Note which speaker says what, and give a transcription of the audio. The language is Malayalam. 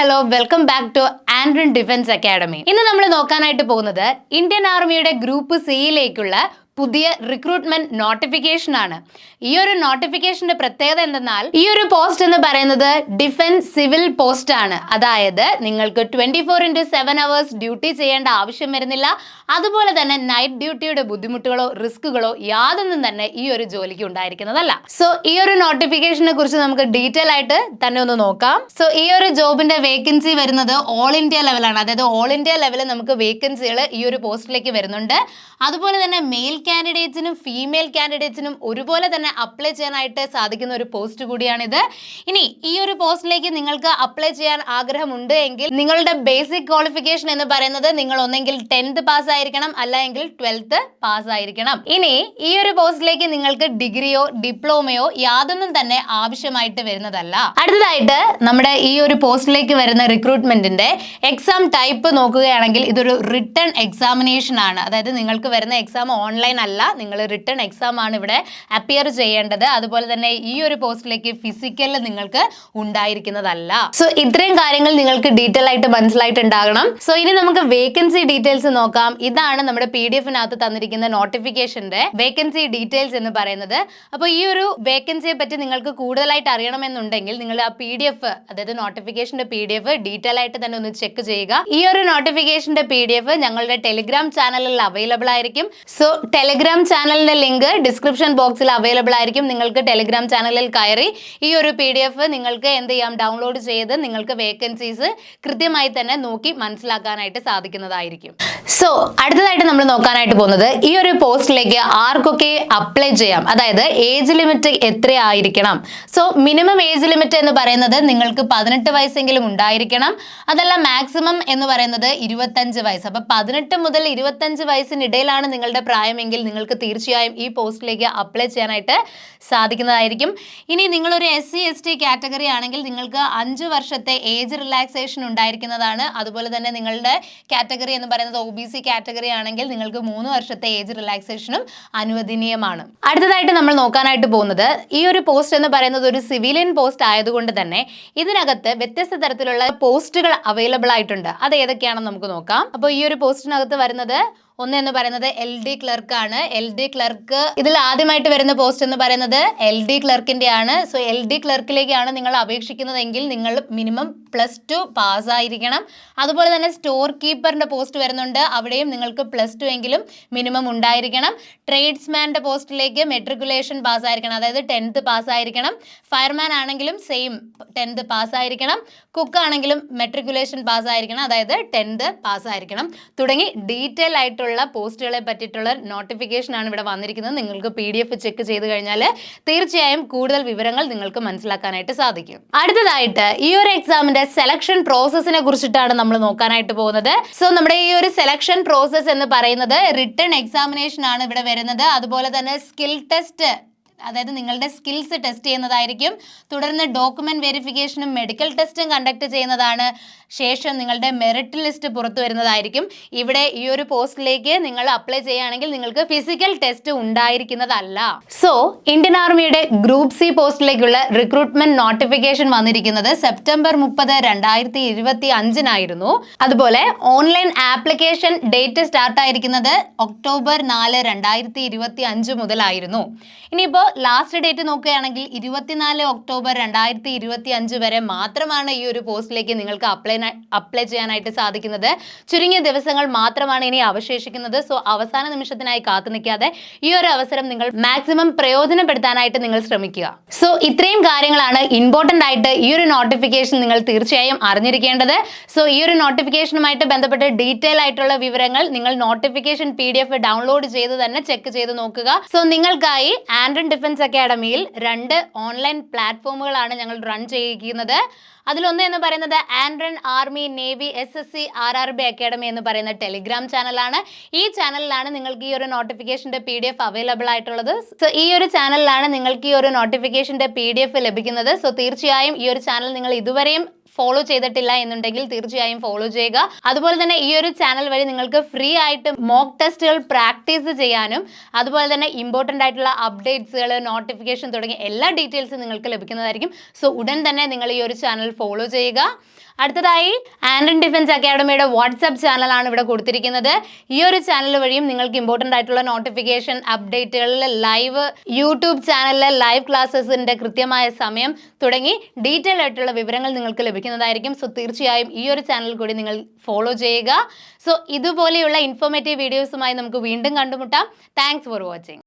Speaker 1: ഹലോ വെൽക്കം ബാക്ക് ടു ആൻഡ്രൻ ഡിഫൻസ് അക്കാഡമി ഇന്ന് നമ്മൾ നോക്കാനായിട്ട് പോകുന്നത് ഇന്ത്യൻ ആർമിയുടെ ഗ്രൂപ്പ് സിയിലേക്കുള്ള പുതിയ റിക്രൂട്ട്മെന്റ് നോട്ടിഫിക്കേഷൻ ആണ്. ഈ ഒരു നോട്ടിഫിക്കേഷന്റെ പ്രത്യേകത എന്തെന്നാൽ ഈ ഒരു പോസ്റ്റ് എന്ന് പറയുന്നത് ഡിഫൻസ് സിവിൽ പോസ്റ്റ് ആണ്. അതായത് നിങ്ങൾക്ക് twenty four into seven hours duty ചെയ്യേണ്ട ആവശ്യം വരുന്നില്ല. അതുപോലെ തന്നെ നൈറ്റ് ഡ്യൂട്ടിയുടെ ബുദ്ധിമുട്ടുകളോ റിസ്കുകളോ യാതൊന്നും തന്നെ ഈ ഒരു ജോലിക്ക് ഉണ്ടായിരിക്കുന്നതല്ല. സോ ഈ ഒരു നോട്ടിഫിക്കേഷനെ കുറിച്ച് നമുക്ക് ഡീറ്റെയിൽ ആയിട്ട് തന്നെ ഒന്ന് നോക്കാം. സോ ഈ ഒരു ജോബിന്റെ വേക്കൻസി വരുന്നത് ഓൾ ഇന്ത്യ ലെവലാണ് അതായത് ഓൾ ഇന്ത്യ ലെവലിൽ നമുക്ക് വേക്കൻസികൾ ഈ ഒരു പോസ്റ്റിലേക്ക് വരുന്നുണ്ട്. അതുപോലെ തന്നെ മെയിൽ കാൻഡിഡേറ്റ്സിനും ഫീമെയിൽ കാൻഡിഡേറ്റ്സിനും ഒരുപോലെ തന്നെ അപ്ലൈ ചെയ്യാനായിട്ട് സാധിക്കുന്ന ഒരു പോസ്റ്റ് കൂടിയാണിത്. ഇനി ഈ ഒരു പോസ്റ്റിലേക്ക് നിങ്ങൾക്ക് അപ്ലൈ ചെയ്യാൻ ആഗ്രഹമുണ്ട് എങ്കിൽ നിങ്ങളുടെ ബേസിക് ക്വാളിഫിക്കേഷൻ എന്ന് പറയുന്നത് നിങ്ങൾ ഒന്നെങ്കിൽ ടെൻത്ത് പാസ് ആയിരിക്കണം അല്ലെങ്കിൽ ട്വൽത്ത് പാസ് ആയിരിക്കണം. ഇനി ഈ ഒരു പോസ്റ്റിലേക്ക് നിങ്ങൾക്ക് ഡിഗ്രിയോ ഡിപ്ലോമയോ യാതൊന്നും തന്നെ ആവശ്യമായിട്ട് വരുന്നതല്ല. അടുത്തതായിട്ട് നമ്മുടെ ഈ ഒരു പോസ്റ്റിലേക്ക് വരുന്ന റിക്രൂട്ട്മെന്റിന്റെ എക്സാം ടൈപ്പ് നോക്കുകയാണെങ്കിൽ ഇതൊരു റിട്ടേൺ എക്സാമിനേഷൻ ആണ്. അതായത് നിങ്ങൾക്ക് വരുന്ന എക്സാം ഓൺലൈൻ അല്ല നിങ്ങൾ റിട്ടേൺ എക്സാം ആണ് ഇവിടെ അപ്പിയർ ചെയ്യേണ്ടത്. അതുപോലെ തന്നെ ഈ ഒരു പോസ്റ്റിലേക്ക് ഫിസിക്കൽ നിങ്ങൾക്ക് ഉണ്ടായിരിക്കുന്നതല്ല. സോ ഇത്രയും കാര്യങ്ങൾ നിങ്ങൾക്ക് ഡീറ്റെയിൽ ആയിട്ട് മനസ്സിലായിട്ടുണ്ടാകണം. സോ ഇനി നമുക്ക് വേക്കൻസി ഡീറ്റെയിൽസ് നോക്കാം. ഇതാണ് നമ്മുടെ പി ഡി എഫിനകത്ത് തന്നിരിക്കുന്ന നോട്ടിഫിക്കേഷന്റെ വേക്കൻസി ഡീറ്റെയിൽസ് എന്ന് പറയുന്നത്. അപ്പോൾ ഈ ഒരു വേക്കൻസിയെ പറ്റി നിങ്ങൾക്ക് കൂടുതലായിട്ട് അറിയണമെന്നുണ്ടെങ്കിൽ നിങ്ങൾ ആ പി ഡി എഫ് അതായത് നോട്ടിഫിക്കേഷന്റെ പി ഡി എഫ് ഡീറ്റെയിൽ ആയിട്ട് തന്നെ ഒന്ന് ചെക്ക് ചെയ്യുക. ഈ ഒരു നോട്ടിഫിക്കേഷന്റെ പി ഡി എഫ് ഞങ്ങളുടെ ടെലിഗ്രാം ചാനലിൽ അവൈലബിൾ ആയിരിക്കും. സോ ടെലിഗ്രാം ചാനലിന്റെ ലിങ്ക് ഡിസ്ക്രിപ്ഷൻ ബോക്സിൽ അവൈലബിൾ ആയിരിക്കും. നിങ്ങൾക്ക് ടെലിഗ്രാം ചാനലിൽ കയറി ഈ ഒരു പി ഡി എഫ് നിങ്ങൾക്ക് എന്ത് ചെയ്യാം? ഡൗൺലോഡ് ചെയ്ത് നിങ്ങൾക്ക് വേക്കൻസീസ് കൃത്യമായി തന്നെ നോക്കി മനസ്സിലാക്കാനായിട്ട് സാധിക്കുന്നതായിരിക്കും. സോ അടുത്തതായിട്ട് നമ്മൾ നോക്കാനായിട്ട് പോകുന്നത് ഈ ഒരു പോസ്റ്റിലേക്ക് ആർക്കൊക്കെ അപ്ലൈ ചെയ്യാം. അതായത് ഏജ് ലിമിറ്റ് എത്രയായിരിക്കണം. സോ മിനിമം ഏജ് ലിമിറ്റ് എന്ന് പറയുന്നത് നിങ്ങൾക്ക് പതിനെട്ട് വയസ്സെങ്കിലും ഉണ്ടായിരിക്കണം. അതല്ല മാക്സിമം എന്ന് പറയുന്നത് ഇരുപത്തഞ്ച് വയസ്സ്. അപ്പൊ പതിനെട്ട് മുതൽ ഇരുപത്തഞ്ച് വയസ്സിനിടയിലാണ് നിങ്ങളുടെ പ്രായമെങ്കിൽ നിങ്ങൾക്ക് തീർച്ചയായും ഈ പോസ്റ്റിലേക്ക് അപ്ലൈ ചെയ്യാനായിട്ട് സാധിക്കുന്നതായിരിക്കും. ഇനി നിങ്ങളൊരു S C S T category ആണെങ്കിൽ നിങ്ങൾക്ക് അഞ്ച് വർഷത്തെ ഏജ് റിലാക്സേഷൻ ഉണ്ടായിരിക്കുന്നതാണ്. അതുപോലെ തന്നെ നിങ്ങളുടെ കാറ്റഗറി എന്ന് പറയുന്നത് ഒ ബി സി കാറ്റഗറി ആണെങ്കിൽ നിങ്ങൾക്ക് മൂന്ന് വർഷത്തെ ഏജ് റിലാക്സേഷനും അനുവദനീയമാണ്. അടുത്തതായിട്ട് നമ്മൾ നോക്കാനായിട്ട് പോകുന്നത് ഈ ഒരു പോസ്റ്റ് എന്ന് പറയുന്നത് ഒരു സിവിലിയൻ പോസ്റ്റ് ആയതുകൊണ്ട് തന്നെ ഇതിനകത്ത് വ്യത്യസ്ത തരത്തിലുള്ള പോസ്റ്റുകൾ അവൈലബിൾ ആയിട്ടുണ്ട്. അത് ഏതൊക്കെയാണെന്ന് നമുക്ക് നോക്കാം. അപ്പോൾ ഈ ഒരു പോസ്റ്റിനകത്ത് വരുന്നത് ഒന്ന് എന്ന് പറയുന്നത് എൽ ഡി ക്ലർക്ക് ആണ്. എൽ ഡി ക്ലർക്ക് ഇതിൽ ആദ്യമായിട്ട് വരുന്ന പോസ്റ്റ് എന്ന് പറയുന്നത് എൽ ഡി ക്ലർക്കിന്റെ ആണ് സോ എൽ ഡി ക്ലർക്കിലേക്കാണ് നിങ്ങൾ അപേക്ഷിക്കുന്നതെങ്കിൽ നിങ്ങൾ മിനിമം പ്ലസ് ടു പാസ്സായിരിക്കണം അതുപോലെ തന്നെ സ്റ്റോർ കീപ്പറിന്റെ പോസ്റ്റ് വരുന്നുണ്ട്. അവിടെയും നിങ്ങൾക്ക് പ്ലസ് ടു എങ്കിലും മിനിമം ഉണ്ടായിരിക്കണം. ട്രേഡ്സ്മാന്റെ പോസ്റ്റിലേക്ക് മെട്രിക്കുലേഷൻ പാസ്സായിരിക്കണം അതായത് ടെൻത്ത് പാസ്സായിരിക്കണം ഫയർമാൻ ആണെങ്കിലും സെയിം ടെൻത്ത് പാസ്സായിരിക്കണം കുക്ക് ആണെങ്കിലും മെട്രിക്കുലേഷൻ പാസ്സായിരിക്കണം അതായത് ടെൻത്ത് പാസ്സായിരിക്കണം തുടങ്ങി ഡീറ്റെയിൽ ആയിട്ടുള്ള പോസ്റ്റുകളെ പറ്റിയിട്ടുള്ള നോട്ടിഫിക്കേഷൻ ആണ് ഇവിടെ വന്നിരിക്കുന്നത്. നിങ്ങൾക്ക് പി ചെക്ക് ചെയ്ത് കഴിഞ്ഞാൽ തീർച്ചയായും കൂടുതൽ വിവരങ്ങൾ നിങ്ങൾക്ക് മനസ്സിലാക്കാനായിട്ട് സാധിക്കും. അടുത്തതായിട്ട് ഈ ഒരു എക്സാമിന്റെ സെലക്ഷൻ പ്രോസസ്സിനെ കുറിച്ചിട്ടാണ് നമ്മൾ നോക്കാനായിട്ട് പോകുന്നത്. സോ നമ്മുടെ ഈ ഒരു സെലക്ഷൻ പ്രോസസ്സ് എന്ന് പറയുന്നത് റിട്ടേൺ എക്സാമിനേഷൻ ആണ് ഇവിടെ വരുന്നത്. അതുപോലെ തന്നെ സ്കിൽ ടെസ്റ്റ് അതായത് നിങ്ങളുടെ സ്കിൽസ് ടെസ്റ്റ് ചെയ്യുന്നതായിരിക്കും. തുടർന്ന് ഡോക്യുമെന്റ് വെരിഫിക്കേഷനും മെഡിക്കൽ ടെസ്റ്റും കണ്ടക്ട് ചെയ്യുന്നതാണ് ശേഷം നിങ്ങളുടെ മെറിറ്റ് ലിസ്റ്റ് പുറത്തു വരുന്നതായിരിക്കും. ഇവിടെ ഈ ഒരു പോസ്റ്റിലേക്ക് നിങ്ങൾ അപ്ലൈ ചെയ്യുകയാണെങ്കിൽ നിങ്ങൾക്ക് ഫിസിക്കൽ ടെസ്റ്റ് ഉണ്ടായിരിക്കുന്നതല്ല. സോ ഇന്ത്യൻ ആർമിയുടെ ഗ്രൂപ്പ് സി പോസ്റ്റിലേക്കുള്ള റിക്രൂട്ട്മെന്റ് നോട്ടിഫിക്കേഷൻ വന്നിരിക്കുന്നത് സെപ്റ്റംബർ മുപ്പത് രണ്ടായിരത്തി ഇരുപത്തി അഞ്ചിനായിരുന്നു അതുപോലെ ഓൺലൈൻ ആപ്ലിക്കേഷൻ ഡേറ്റ് സ്റ്റാർട്ട് ആയിരിക്കുന്നത് ഒക്ടോബർ നാല് രണ്ടായിരത്തി ഇരുപത്തി അഞ്ച് മുതലായിരുന്നു. ഇനിയിപ്പോൾ ലാസ്റ്റ് ഡേറ്റ് നോക്കുകയാണെങ്കിൽ ഇരുപത്തിനാല് ഒക്ടോബർ രണ്ടായിരത്തി ഇരുപത്തി അഞ്ച് വരെ മാത്രമാണ് ഈ ഒരു പോസ്റ്റിലേക്ക് നിങ്ങൾക്ക് അപ്ലൈ അപ്ലൈ ചെയ്യാനായിട്ട് സാധിക്കുന്നത്. ചുരുങ്ങിയ ദിവസങ്ങൾ മാത്രമാണ് ഇനി അവശേഷിക്കുന്നത്. സോ അവസാന നിമിഷത്തിനായി കാത്തു നിൽക്കാതെ ഈ ഒരു അവസരം നിങ്ങൾ മാക്സിമം പ്രയോജനപ്പെടുത്താനായിട്ട് നിങ്ങൾ ശ്രമിക്കുക. സോ ഇത്രയും കാര്യങ്ങളാണ് ഇമ്പോർട്ടന്റ് ആയിട്ട് ഈ ഒരു നോട്ടിഫിക്കേഷൻ നിങ്ങൾ തീർച്ചയായും അറിഞ്ഞിരിക്കേണ്ടത്. സോ ഈ ഒരു നോട്ടിഫിക്കേഷനുമായിട്ട് ബന്ധപ്പെട്ട് ഡീറ്റെയിൽ ആയിട്ടുള്ള വിവരങ്ങൾ നിങ്ങൾ നോട്ടിഫിക്കേഷൻ പി ഡൗൺലോഡ് ചെയ്ത് തന്നെ ചെക്ക് ചെയ്ത് നോക്കുക. സോ നിങ്ങൾക്കായി ആൻഡ്രൻ ഡിഫൻസ് അക്കാഡമിയിൽ രണ്ട് ഓൺലൈൻ പ്ലാറ്റ്ഫോമുകളാണ് ഞങ്ങൾ റൺ ചെയ്യിക്കുന്നത് അതിലൊന്ന് എന്ന് പറയുന്നത് ആൻഡ്രൻ army navy S S C R R B academy എന്ന് പറയുന്ന ടെലിഗ്രാം ചാനലാണ് ഈ ചാനലിലാണ് നിങ്ങൾക്ക് ഈ ഒരു നോട്ടിഫിക്കേഷന്റെ പി ഡി എഫ് അവൈലബിൾ ആയിട്ടുള്ളത്. സോ ഈ ഒരു ചാനലിലാണ് നിങ്ങൾക്ക് ഈ ഒരു നോട്ടിഫിക്കേഷന്റെ പി ഡി എഫ് ലഭിക്കുന്നത്. സോ തീർച്ചയായും ഈ ഒരു ചാനൽ നിങ്ങൾ ഇതുവരെയും ഫോളോ ചെയ്തിട്ടില്ല എന്നുണ്ടെങ്കിൽ തീർച്ചയായും ഫോളോ ചെയ്യുക. അതുപോലെ തന്നെ ഈ ഒരു ചാനൽ വഴി നിങ്ങൾക്ക് ഫ്രീ ആയിട്ട് മോക്ക് ടെസ്റ്റുകൾ പ്രാക്ടീസ് ചെയ്യാനും അതുപോലെ തന്നെ ഇമ്പോർട്ടന്റ് ആയിട്ടുള്ള അപ്ഡേറ്റ്സുകൾ നോട്ടിഫിക്കേഷൻ തുടങ്ങിയ എല്ലാ ഡീറ്റെയിൽസും നിങ്ങൾക്ക് ലഭിക്കുന്നതായിരിക്കും. സോ ഉടൻ തന്നെ നിങ്ങൾ ഈ ഒരു ചാനൽ ഫോളോ ചെയ്യുക. അടുത്തതായി ആൻഡ്രൻ ഡിഫൻസ് അക്കാഡമിയുടെ വാട്സപ്പ് ചാനലാണ് ഇവിടെ കൊടുത്തിരിക്കുന്നത്. ഈ ഒരു ചാനൽ വഴിയും നിങ്ങൾക്ക് ഇമ്പോർട്ടന്റ് ആയിട്ടുള്ള നോട്ടിഫിക്കേഷൻ അപ്ഡേറ്റുകളിൽ ലൈവ് യൂട്യൂബ് ചാനലിലെ ലൈവ് ക്ലാസ്സസിന്റെ കൃത്യമായ സമയം തുടങ്ങി ഡീറ്റെയിൽ ആയിട്ടുള്ള വിവരങ്ങൾ നിങ്ങൾക്ക് ലഭിക്കുന്നതായിരിക്കും. സോ തീർച്ചയായും ഈ ഒരു ചാനൽ കൂടി നിങ്ങൾ ഫോളോ ചെയ്യുക. സോ ഇതുപോലെയുള്ള ഇൻഫോർമേറ്റീവ് വീഡിയോസുമായി നമുക്ക് വീണ്ടും കണ്ടുമുട്ടാം. Thanks for watching